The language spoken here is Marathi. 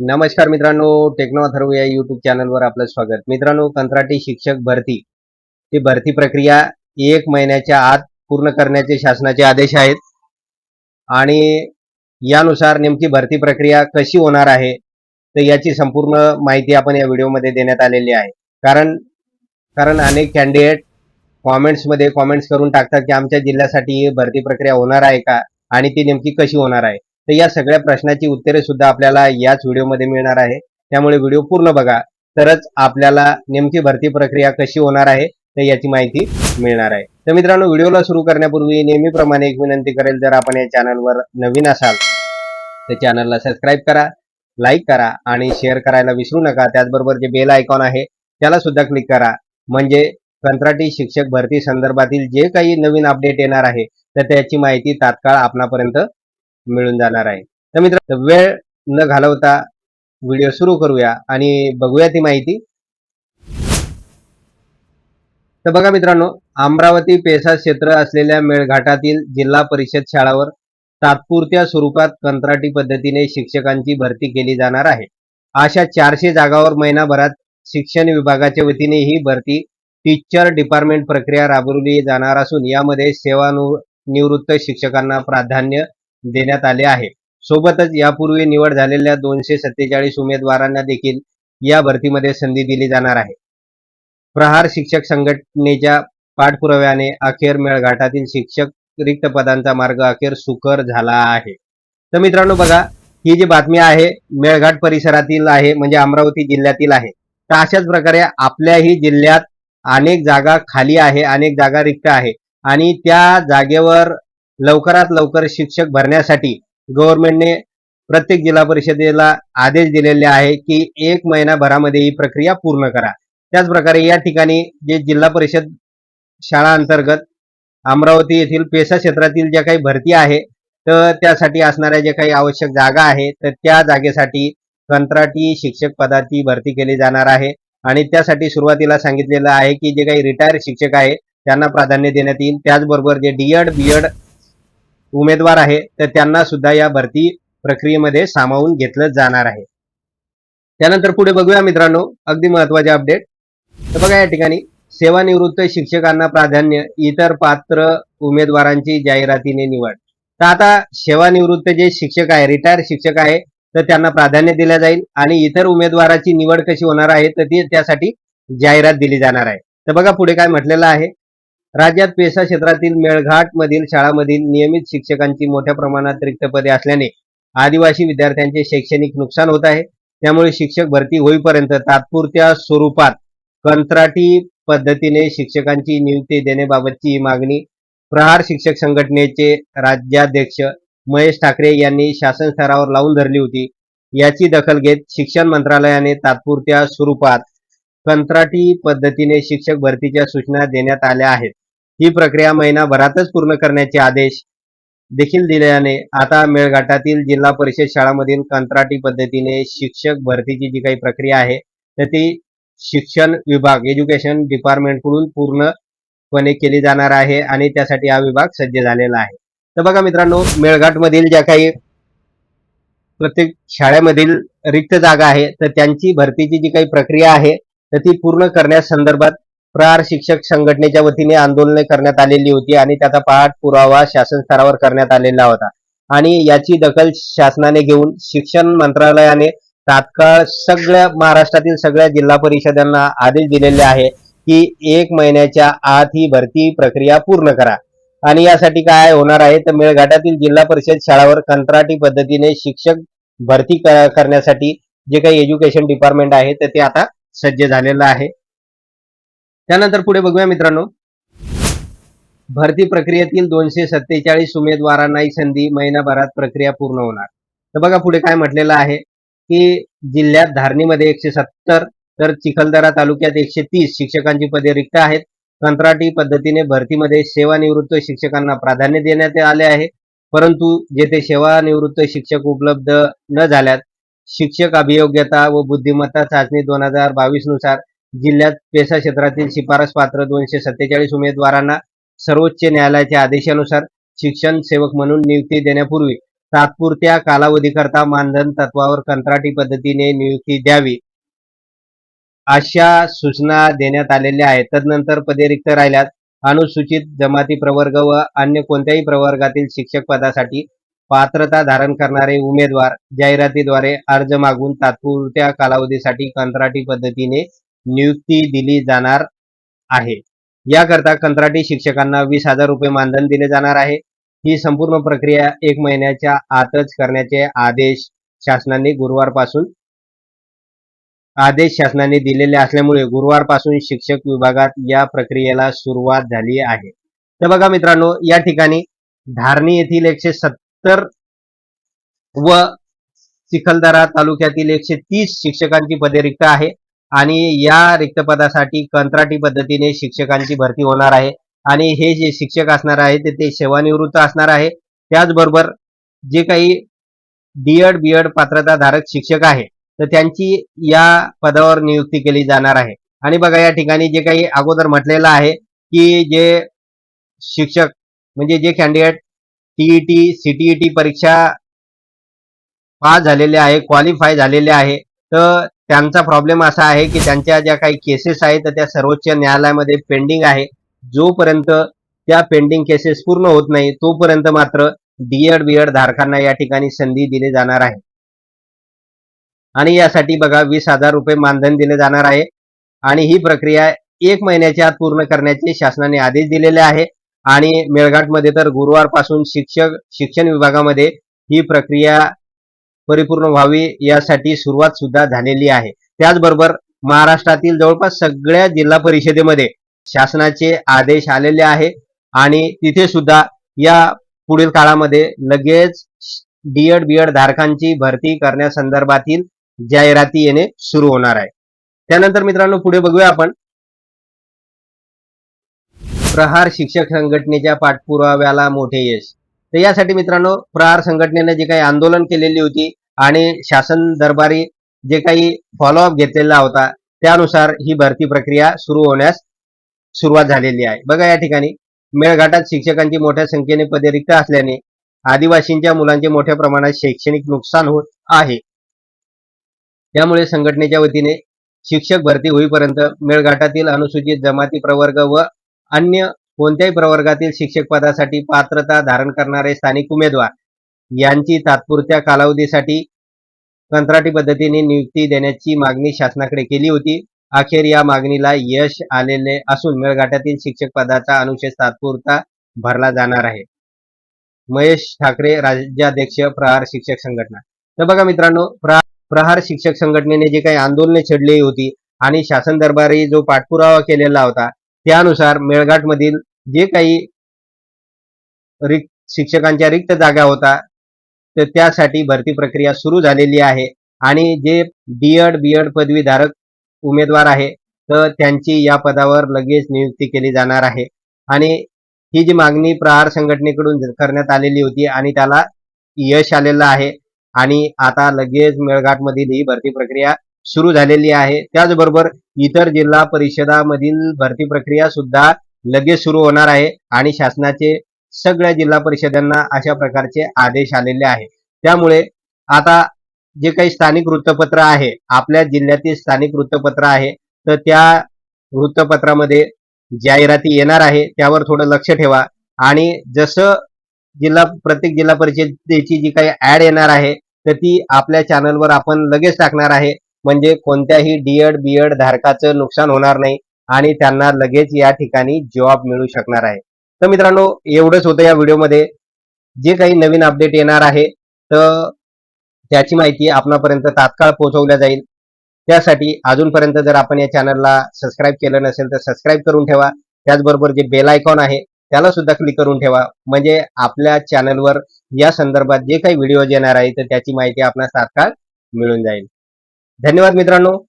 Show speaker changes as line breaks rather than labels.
नमस्कार मित्रांनो टेक्नो अथर्व या युट्यूब चॅनलवर आपलं स्वागत. मित्रांनो कंत्राटी शिक्षक भरती. ही भरती प्रक्रिया एक महिन्याच्या आत पूर्ण करण्याचे शासनाचे आदेश आहेत. आणि यानुसार नेमकी भरती प्रक्रिया कशी होणार आहे तर याची संपूर्ण माहिती आपण या व्हिडिओमध्ये देण्यात आलेली आहे. कारण कारण अनेक कॅन्डिडेट कॉमेंट्समध्ये कॉमेंट्स करून टाकतात की आमच्या जिल्ह्यासाठी भरती प्रक्रिया होणार आहे का आणि ती नेमकी कशी होणार आहे. तर या सगळ्या प्रश्नाची उत्तरे सुद्धा आपल्याला याच व्हिडिओमध्ये मिळणार आहे. त्यामुळे व्हिडिओ पूर्ण बघा. तरच आपल्याला नेमकी भरती प्रक्रिया कशी होणार आहे तर याची माहिती मिळणार आहे. तर मित्रांनो व्हिडिओला सुरू करण्यापूर्वी नेहमीप्रमाणे एक विनंती करेल जर आपण या चॅनलवर नवीन असाल तर चॅनलला सबस्क्राईब करा लाईक करा आणि शेअर करायला विसरू नका. त्याचबरोबर जे बेल आयकॉन आहे त्याला सुद्धा क्लिक करा. म्हणजे कंत्राटी शिक्षक भरती संदर्भातील जे काही नवीन अपडेट येणार आहे तर त्याची माहिती तात्काळ आपणापर्यंत मिळून जाणार आहे. तर मित्र वेळ न घालवता व्हिडिओ सुरू करूया आणि बघूया ती माहिती. तर बघा मित्रांनो अमरावती पेसा क्षेत्र असलेल्या मेळघाटातील जिल्हा परिषद शाळावर तात्पुरत्या स्वरूपात कंत्राटी पद्धतीने शिक्षकांची भरती केली जाणार आहे. अशा चारशे जागावर महिनाभरात शिक्षण विभागाच्या वतीने ही भरती टीचर डिपार्टमेंट प्रक्रिया राबवली जाणार असून यामध्ये सेवानिवृत्त शिक्षकांना प्राधान्य देण्यात आले आहे. सोबतच यापूर्वी निवड झालेल्या दोनशे सत्तेचाळीस उमेदवारांना देखील या भरतीमध्ये संधी दिली जाणार आहे. प्रहार शिक्षक संघटनेच्या पाठपुराव्याने अखेर मेळघाटातील शिक्षक रिक्त पदांचा मार्ग अखेर सुकर झाला आहे. तर मित्रांनो बघा ही जी बातमी आहे मेळघाट परिसरातील आहे म्हणजे अमरावती जिल्ह्यातील आहे. तर अशाच प्रकारे आपल्याही जिल्ह्यात अनेक जागा खाली आहे अनेक जागा रिक्त आहे. आणि त्या जागेवर लवकरात लवकर शिक्षक भरण्यासाठी गव्हर्नमेंटने प्रत्येक जिल्हा परिषदेला आदेश दिलेले आहे की एक महिनाभरामध्ये ही प्रक्रिया पूर्ण करा. त्याचप्रकारे या ठिकाणी जे जिल्हा परिषद शाळा अंतर्गत अमरावती येथील पेसा क्षेत्रातील ज्या काही भरती आहे तर त्यासाठी असणाऱ्या ज्या काही आवश्यक जागा आहे तर त्या जागेसाठी कंत्राटी शिक्षक पदाची भरती केली जाणार आहे. आणि त्यासाठी सुरुवातीला सांगितलेलं आहे की जे काही रिटायर शिक्षक आहे त्यांना प्राधान्य देण्यात येईल. त्याचबरोबर जे डीएड बीएड उमेदवार आहे तर त्यांना सुद्धा या भरती प्रक्रियेमध्ये सामावून घेतलं जाणार आहे. त्यानंतर पुढे बघूया मित्रांनो अगदी महत्त्वाचे अपडेट तर बघा या ठिकाणी सेवानिवृत्त शिक्षकांना प्राधान्य इतर पात्र उमेदवारांची जाहिरातीने निवड. तर आता सेवानिवृत्त जे शिक्षक आहे रिटायर शिक्षक आहे तर त्यांना प्राधान्य दिलं जाईल आणि इतर उमेदवाराची निवड कशी होणार आहे तर ती त्यासाठी जाहिरात दिली जाणार आहे. तर बघा पुढे काय म्हटलेलं आहे. राज्यात पेसा क्षेत्रातील मेळघाट मधील शाळांमधील नियमित शिक्षकांची मोठ्या प्रमाणात रिक्त पदे असल्याने आदिवासी विद्यार्थ्यांचे शैक्षणिक नुकसान होत आहे. त्यामुळे शिक्षक भरती होईपर्यंत तात्पुरत्या स्वरूपात कंत्राटी पद्धतीने शिक्षकांची नियुक्ती देण्याबाबतची मागणी प्रहार शिक्षक संघटनेचे राज्याध्यक्ष महेश ठाकरे यांनी शासन स्तरावर लावून धरली होती. याची दखल घेत शिक्षण मंत्रालयाने तात्पुरत्या स्वरूपात कंत्राटी पद्धतीने शिक्षक भरतीच्या सूचना देण्यात आल्या आहेत. ही प्रक्रिया महिनाभरातच पूर्ण करण्याचे आदेश देखील दिल्याने आता मेळघाटातील जिल्हा परिषद शाळांमधील कंत्राटी पद्धतीने शिक्षक भरतीची जी काही प्रक्रिया आहे तर ती शिक्षण विभाग एज्युकेशन डिपार्टमेंटकडून पूर्णपणे केली जाणार आहे आणि त्यासाठी हा विभाग सज्ज झालेला आहे. तर बघा मित्रांनो मेळघाटमधील ज्या काही प्रत्येक शाळेमधील रिक्त जागा आहे तर त्यांची भरतीची जी काही प्रक्रिया आहे तर ती पूर्ण करण्यासंदर्भात प्रहार शिक्षक संघटनेच्या वतीने आंदोलने करण्यात आलेली होती आणि त्याचा पाठपुरावा शासन स्तरावर करण्यात आलेला होता. आणि याची दखल शासनाने घेऊन शिक्षण मंत्रालयाने तात्काळ सगळ्या महाराष्ट्रातील सगळ्या जिल्हा परिषदांना आदेश दिलेले आहे की एक महिन्याच्या आत ही भरती प्रक्रिया पूर्ण करा. आणि यासाठी काय होणार आहे? तर मेळघाटातील जिल्हा परिषद शाळावर कंत्राटी पद्धतीने शिक्षक भरती करण्यासाठी जे काही एज्युकेशन डिपार्टमेंट आहे तर ते आता सज्ज झालेला आहे. त्यानंतर पुढे बघूया मित्रांनो. भरती प्रक्रियेतील दोनशे सत्तेचाळीस उमेदवारांनाही संधी महिनाभरात प्रक्रिया पूर्ण होणार. तर बघा पुढे काय म्हटलेलं आहे की जिल्ह्यात धारणीमध्ये एकशे सत्तर तर चिखलदरा तालुक्यात एकशे तीस शिक्षकांची पदे रिक्त आहेत. कंत्राटी पद्धतीने भरतीमध्ये सेवानिवृत्त शिक्षकांना प्राधान्य देण्यात आले आहे. परंतु जेथे सेवानिवृत्त शिक्षक उपलब्ध न झाल्यात शिक्षक अभियोग्यता व बुद्धिमत्ता चाचणी दोन हजार बावीसनुसार जिल्ह्यात पेसा क्षेत्रातील शिफारस पात्र दोनशे सत्तेचाळीस उमेदवारांना सर्वोच्च न्यायालयाच्या आदेशानुसार शिक्षण सेवक म्हणून नियुक्ती देण्यापूर्वी तात्पुरत्या कालावधीकरता मानधन तत्वावर कंत्राटी पद्धतीने नियुक्ती द्यावी अशा सूचना देण्यात आलेल्या आहेत. तदनंतर पदे रिक्त राहिल्यात अनुसूचित जमाती प्रवर्ग व अन्य कोणत्याही प्रवर्गातील शिक्षक पदासाठी पात्रता धारण करणारे उमेदवार जाहिरातीद्वारे अर्ज मागून तात्पुरत्या कालावधीसाठी कंत्राटी पद्धतीने नियुक्ती दिली जाणार आहे. याकरता कंत्राटी शिक्षकांना वीस हजार रुपये मानधन दिले जाणार आहे. ही संपूर्ण प्रक्रिया एक महिन्याच्या आतच करण्याचे आदेश शासनाने गुरुवारपासून आदेश शासनाने दिलेले असल्यामुळे गुरुवारपासून शिक्षक विभागात या प्रक्रियेला सुरुवात झाली आहे. तर बघा मित्रांनो या ठिकाणी धारणी येथील एकशे तर व चिखलदरा तालुक्यातील एकशे तीस शिक्षकांची पदे रिक्त आहे आणि या रिक्त पदासाठी कंत्राटी पद्धतीने शिक्षकांची भरती होणार आहे. आणि हे जे शिक्षक असणार आहे ते ते सेवानिवृत्त असणार आहे. त्याचबरोबर जे काही डीएड बीएड पात्रता धारक शिक्षक आहे तर त्यांची या पदावर नियुक्ती केली जाणार आहे. आणि बघा या ठिकाणी जे काही अगोदर म्हटलेलं आहे की जे शिक्षक म्हणजे जे कॅन्डिडेट टीईटी सीटीईटी परीक्षा पास झालेले आहे क्वालिफाय झालेले आहे. तर त्यांचा प्रॉब्लेम असा आहे की त्यांच्या ज्या काही केसेस आहेत तर त्या सर्वोच्च न्यायालयामध्ये पेंडिंग आहे. जोपर्यंत त्या पेंडिंग केसेस पूर्ण होत नाही तोपर्यंत मात्र डीएड बीएड धारकांना या ठिकाणी संधी दिली जाणार आहे. आणि यासाठी बघा वीस हजार रुपये मानधन दिले जाणार आहे. आणि ही प्रक्रिया एक महिन्याच्या आत पूर्ण करण्याचे शासनाने आदेश दिलेले आहे. आणि मेळघाटमध्ये तर गुरुवारपासून शिक्षक शिक्षण विभागामध्ये ही प्रक्रिया परिपूर्ण व्हावी यासाठी सुरुवात सुद्धा झालेली आहे. त्याचबरोबर महाराष्ट्रातील जवळपास सगळ्या जिल्हा परिषदेमध्ये शासनाचे आदेश आलेले आहे आणि तिथे सुद्धा या पुढील काळामध्ये लगेच डीएड बीएड धारकांची भरती करण्यासंदर्भातील जाहिराती येणे सुरू होणार आहे. त्यानंतर मित्रांनो पुढे बघूया आपण. प्रहार शिक्षक संघटनेच्या पाठपुराव्याला मोठे यश. तर यासाठी मित्रांनो प्रहार संघटनेने जे काही आंदोलन केलेली होती आणि शासन दरबारी जे काही फॉलोअप घेतलेला होता त्यानुसार ही भरती प्रक्रिया सुरू होण्यास सुरुवात झालेली आहे. बघा या ठिकाणी मेळघाटात शिक्षकांची मोठ्या संख्येने पदे रिक्त असल्याने आदिवासींच्या मुलांचे मोठ्या प्रमाणात शैक्षणिक नुकसान होत आहे. त्यामुळे संघटनेच्या वतीने शिक्षक भरती होईपर्यंत मेळघाटातील अनुसूचित जमाती प्रवर्ग व अन्य कोणत्याही प्रवर्गातील शिक्षक पदासाठी पात्रता धारण करणारे स्थानिक उमेदवार यांची तात्पुरत्या कालावधीसाठी कंत्राटी पद्धतीने नियुक्ती देण्याची मागणी शासनाकडे केली होती. अखेर या मागणीला यश आलेले असून मेळघाटातील शिक्षक पदाचा अनुशेष तात्पुरता भरला जाणार आहे. महेश ठाकरे राज्याध्यक्ष प्रहार शिक्षक संघटना. तर बघा मित्रांनो प्रहार प्रहार शिक्षक संघटनेने जे काही आंदोलने छेडली होती आणि शासन दरबारी जो पाठपुरावा केलेला होता त्यानुसार मेळघाटमधील जे काही रिक्त शिक्षकांच्या रिक्त जागा होता तर त्यासाठी भरती प्रक्रिया सुरू झालेली आहे. आणि जे डीएड बीएड पदवीधारक उमेदवार आहे तर त्यांची या पदावर लगेच नियुक्ती केली जाणार आहे. आणि ही जी मागणी प्रहार संघटनेकडून करण्यात आलेली होती आणि त्याला यश आलेलं आहे. आणि आता लगेच मेळघाटमधील ही भरती प्रक्रिया सुरू झालेली आहे. त्याचबरोबर इतर जिल्हा परिषदामधील भरती प्रक्रिया सुद्धा लगेच सुरू होणार आहे आणि शासनाचे सगळ्या जिल्हा परिषदांना अशा प्रकारचे आदेश आलेले आहे. त्यामुळे आता जे काही स्थानिक वृत्तपत्र आहे आपल्या जिल्ह्यातील स्थानिक वृत्तपत्र आहे तर त्या वृत्तपत्रामध्ये जाहिराती येणार आहे त्यावर थोडं लक्ष ठेवा. आणि जसं जिल्हा प्रत्येक जिल्हा परिषदेची जी काही ऍड येणार आहे तर ती आपल्या चॅनलवर आपण लगेच टाकणार आहे. म्हणजे कोणत्याही डीएड बीएड धारकाचं नुकसान होणार नाही आणि त्यांना लगेच या ठिकाणी जॉब मिळू शकणार आहे. तर मित्रांनो एवढंच होतं या व्हिडिओमध्ये. जे काही नवीन अपडेट येणार आहे तर त्याची माहिती आपणापर्यंत तात्काळ पोहोचवल्या जाईल. त्यासाठी अजूनपर्यंत जर आपण या चॅनलला सबस्क्राईब केलं नसेल तर सबस्क्राईब करून ठेवा. त्याचबरोबर जे बेल आयकॉन आहे त्याला सुद्धा क्लिक करून ठेवा. म्हणजे आपल्या चॅनलवर या संदर्भात जे काही व्हिडिओ येणार आहे तर त्याची माहिती आपणास तात्काळ मिळून जाईल. धन्यवाद मित्रांनो.